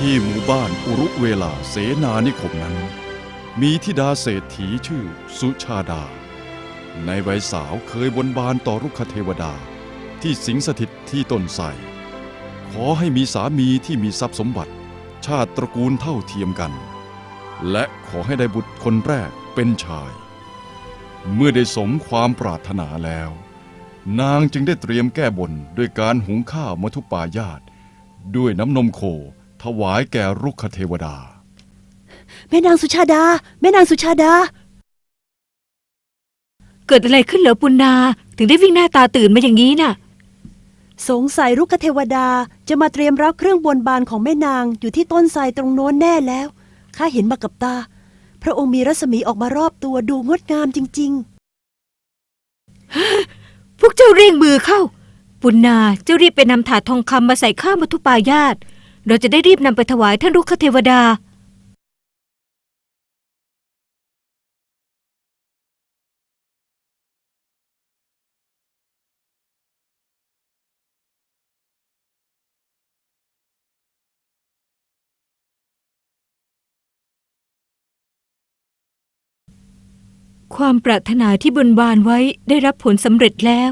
ที่หมู่บ้านอุรุเวลาเสนานิคมนั้น มีธิดาเศรษฐีชื่อสุชาดา ในวัยสาวเคยบนบานต่อรุกขเทวดาที่สิงสถิตที่ต้นไทรขอให้มีสามีที่มีทรัพย์สมบัติ ชาติตระกูลเท่าเทียมกัน และขอให้ได้บุตรคนแรกเป็นชาย เมื่อได้สมความปรารถนาแล้ว นางจึงได้เตรียมแก้บนด้วยการหุงข้าวมัทุปายาตด้วยน้ำนมโค ถวายแก่รุกขเทวดา แม่นางสุชาดา แม่นางสุชาดา เกิดอะไรขึ้นเหรอปุณนาถึงได้วิ่งหน้าตาตื่นมาอย่างนี้น่ะ สงสัยรุกขเทวดาจะมาเตรียมรับเครื่องบนบานของแม่นางอยู่ที่ต้นไทรตรงโน้นแน่แล้วข้าเห็นมากับตา พระองค์มีรัศมีออกมารอบตัวดูงดงามจริง พวกเจ้าเร่งมือเข้า ปุณนาเจ้ารีบไปนำถาดทองคำมาใส่ข้าวมัทุปายาต เราจะได้รีบนำไปถวายท่านรุกขเทวดา ความปรารถนาที่บนบานไว้ได้รับผลสำเร็จแล้ว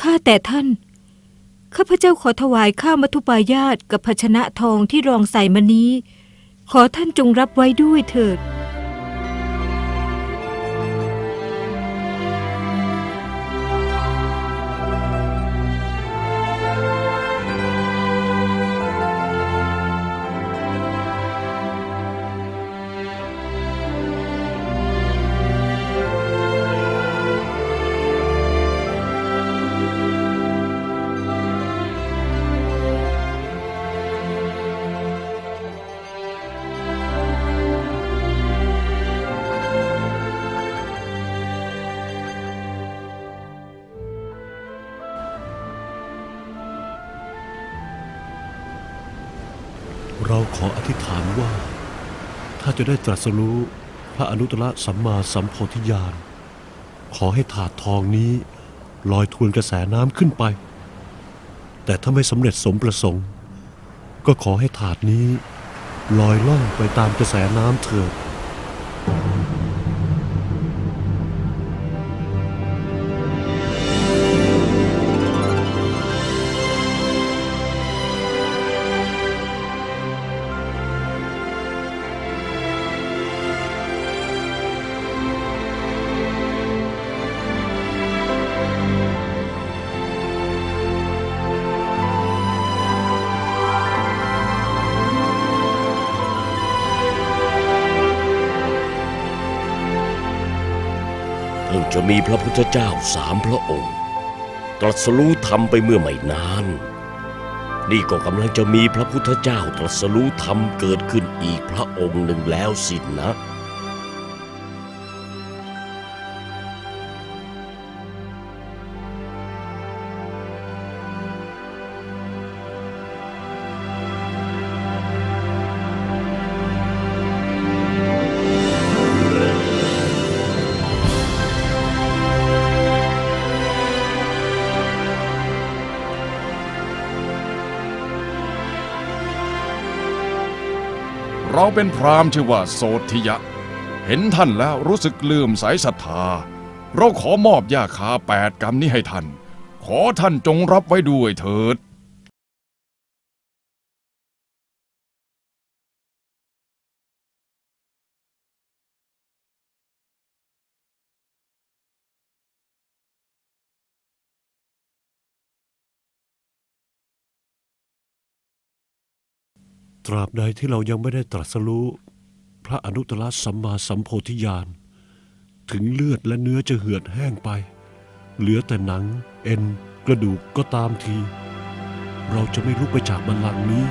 ข้าแต่ท่าน ข้าพเจ้าขอถวายข้าวมัทุปายาตกับภาชนะทองที่รองใส่มานี้ ขอท่านจงรับไว้ด้วยเถิด เราขออธิษฐานว่า ถ้าจะได้ตรัสรู้พระอนุตตรสัมมาสัมโพธิญาณ ขอให้ถาดทองนี้ลอยทวนกระแสน้ำขึ้นไป แต่ถ้าไม่สำเร็จสมประสงค์ ก็ขอให้ถาดนี้ลอยล่องไปตามกระแสน้ำเถิด พิ่งจะมีพระพุทธเจ้าสามพระองค์ ตรัสรู้ธรรมไปเมื่อไม่นาน นี่ก็กำลังจะมีพระพุทธเจ้าตรัสรู้ธรรมเกิดขึ้นอีกพระองค์หนึ่งแล้วสินนะ เราเป็นพราหมณ์ชื่อว่าโสธิยะ เห็นท่านแล้วรู้สึกเลื่อมใสศรัทธา เราขอมอบยาคาแปดกรรมนี้ให้ท่าน ขอท่านจงรับไว้ด้วยเถิด ราบใดที่เรายังไม่ได้ตรัสรู้ พระอนุตตรสัมมาสัมโพธิญาณ ถึงเลือดและเนื้อจะเหือดแห้งไป เหลือแต่หนัง เอ็น กระดูกก็ตามที เราจะไม่ลุกไปจากบัลลังก์นี้